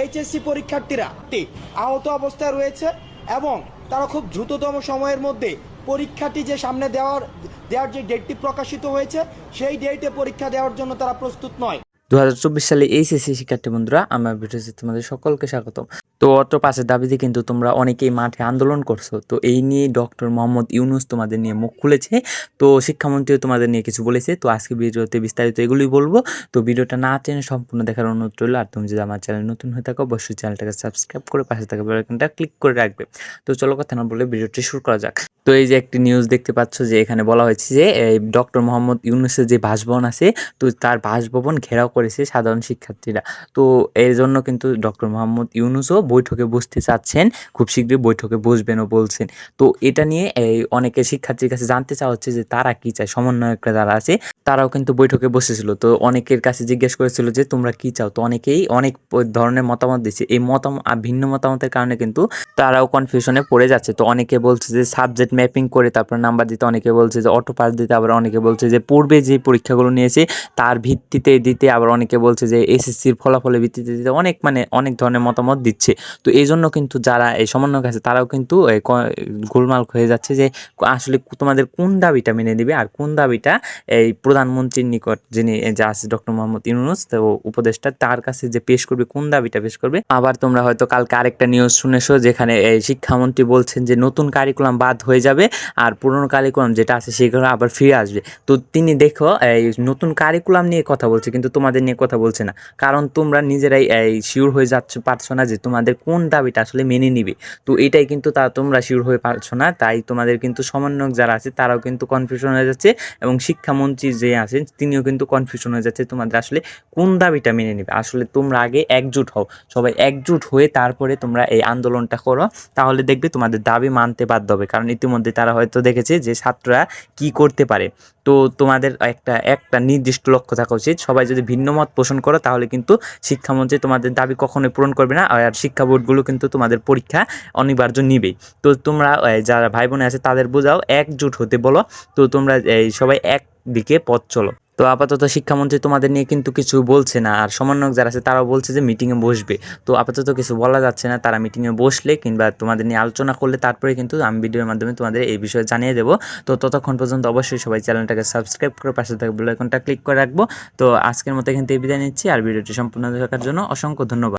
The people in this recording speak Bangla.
এইচএসসি পরীক্ষার্থীরা আহত অবস্থায় রয়েছে এবং তারা খুব দ্রুততম সময়ের মধ্যে পরীক্ষাটি যে সামনে দেওয়ার দেওয়ার যে ডেটটি প্রকাশিত হয়েছে, সেই ডেটে পরীক্ষা দেওয়ার জন্য তারা প্রস্তুত নয়। দু হাজার চব্বিশ সালে এইচএসসি শিক্ষার্থী বন্ধুরা, আমার ভিডিওতে তোমাদের সকলকে স্বাগতম। তো অত পাশের দাবিতে কিন্তু তোমরা অনেকেই মাঠে আন্দোলন করছ। তো এই নিয়ে ডক্টর মোহাম্মদ ইউনুস তোমাদের নিয়ে মুখ খুলেছে। তো শিক্ষামন্ত্রীও তোমাদের নিয়ে কিছু বলেছে। তো আজকে ভিডিওতে বিস্তারিত এগুলোই বলব। তো ভিডিওটা না টেনে সম্পূর্ণ দেখার অনুরোধ রইল। আর তুমি যদি আমার চ্যানেল নতুন হয়ে থাকো, অবশ্যই চ্যানেলটাকে সাবস্ক্রাইব করে পাশে থাকা বেলাইকনটা ক্লিক করে রাখবে। তো চলো কথা না বলে ভিডিওটি শুরু করা যাক। তো এই যে একটি নিউজ দেখতে পাচ্ছ যে এখানে বলা হয়েছে যে ডক্টর মোহাম্মদ ইউনুসের যে বাসভবন আছে, তো তার বাসভবন ঘেরাও করেছে সাধারণ শিক্ষার্থীরা। তো এর জন্য কিন্তু ডক্টর মোহাম্মদ ইউনুসও বৈঠকে বসতে চাচ্ছেন, খুব শীঘ্রই বৈঠকে বসবেনও বলছেন। তো এটা নিয়ে এই অনেকে শিক্ষার্থীর কাছে জানতে চাওয়া হচ্ছে যে তারা কি চায়, সমন্বয়করা যারা আছে, তারাও কিন্তু বৈঠকে বসেছিল। তো অনেকের কাছে জিজ্ঞেস করেছিল যে তোমরা কি চাও? তো অনেকেই অনেক ধরনের মতামত দিচ্ছে। এই মতামত ভিন্ন মতামতের কারণে কিন্তু তারাও কনফিউশনে পড়ে যাচ্ছে। তো অনেকে বলছে যে সাবজেক্ট ম্যাপিং করে তারপর নাম্বার দিতে, অনেকে বলছে যে অটো পাস দিতে, আবার অনেকে বলছে যে পূর্বে যে পরীক্ষাগুলো নিয়েছে, তার ভিত্তিতে দিতে, আবার অনেকে বলছে যে এসএসসির ফলাফলের ভিত্তিতে দিতে অনেক মানে অনেক ধরনের মতামত দিচ্ছে। তো এই জন্য কিন্তু যারা এই সমন্বয়ক আছে, তারাও কিন্তু গোলমাল হয়ে যাচ্ছে যে আসলে তোমাদের কোন দাবিটা মেনে নিবে আর কোন দাবিটা এই প্রধানমন্ত্রীর নিকট যিনি যে আছে ডক্টর মোহাম্মদ ইউনুস, তো উপদেষ্টা, তার কাছে যে পেশ করবে, কোন দাবিটা পেশ করবে? আবার তোমরা হয়তো কালকে আরেকটা নিউজ শুনেছো যেখানে এই শিক্ষামন্ত্রী বলছেন যে নতুন কারিকুলাম বাদ হয়ে যাবে আর পুরনো কারিকুলাম যেটা আছে সেগুলো আবার ফিরে আসবে। তো তিনি দেখো এই নতুন কারিকুলাম নিয়ে কথা বলছে, কিন্তু তোমাদের নিয়ে কথা বলছে না। কারণ তোমরা নিজেরাই, এই শিওর হয়ে যাচ্ছ, পারছ না যে তোমাদের কোন দাবিটা আসলে মেনে নিবে। তো এটাই কিন্তু তা তোমরা শিওর হয়ে পারছ না, তাই তোমাদের কিন্তু সমন্বয়ক যারা আছে, তারাও কিন্তু কনফিউশন হয়ে যাচ্ছে এবং শিক্ষামন্ত্রী যে আছেন, তিনিও কিন্তু কনফিউশন হয়ে যাচ্ছে তোমাদের আসলে কোন দাবিটা মেনে নেবে। আসলে তোমরা আগে একজুট হও, সবাই একজুট হয়ে তারপরে তোমরা এই আন্দোলনটা করো, তাহলে দেখবে তোমাদের দাবি মানতে বাধ্য হবে। কারণ ইতিমধ্যে তারা হয়তো দেখেছে যে ছাত্ররা কি করতে পারে। তো তোমাদের একটা একটা নির্দিষ্ট লক্ষ্য থাকা উচিত, সবাই যদি ভিন্ন মত পোষণ করো, তাহলে কিন্তু শিক্ষামন্ত্রী তোমাদের দাবি কখনোই পূরণ করবে না, আর শিক্ষা বোর্ডগুলো কিন্তু তোমাদের পরীক্ষা অনিবার্য নিবেই। তো তোমরা যারা ভাই বোনে আছে তাদের বোঝাও, একজোট হতে বলো, তো তোমরা সবাই এক দিকে পথ চলো। তো আপাতত শিক্ষামন্ত্রী তোমাদের নিয়ে কিন্তু কিছু বলছে না, আর সমন্বয়ক যারা আছে তারাও বলছে যে মিটিংয়ে বসবে। তো আপাতত কিছু বলা যাচ্ছে না, তারা মিটিংয়ে বসলে কিংবা তোমাদের নিয়ে আলোচনা করলে তারপরে কিন্তু আমি ভিডিওর মাধ্যমে তোমাদের এই বিষয়ে জানিয়ে দেবো। তো ততক্ষণ পর্যন্ত অবশ্যই সবাই চ্যানেলটাকে সাবস্ক্রাইব করে পাশে থাকবে বেলাইকনটা ক্লিক করে রাখব। তো আজকের মতো এখান থেকে বিদায় নিচ্ছি, আর ভিডিওটি সম্পূর্ণ দেখার জন্য অসংখ্য ধন্যবাদ।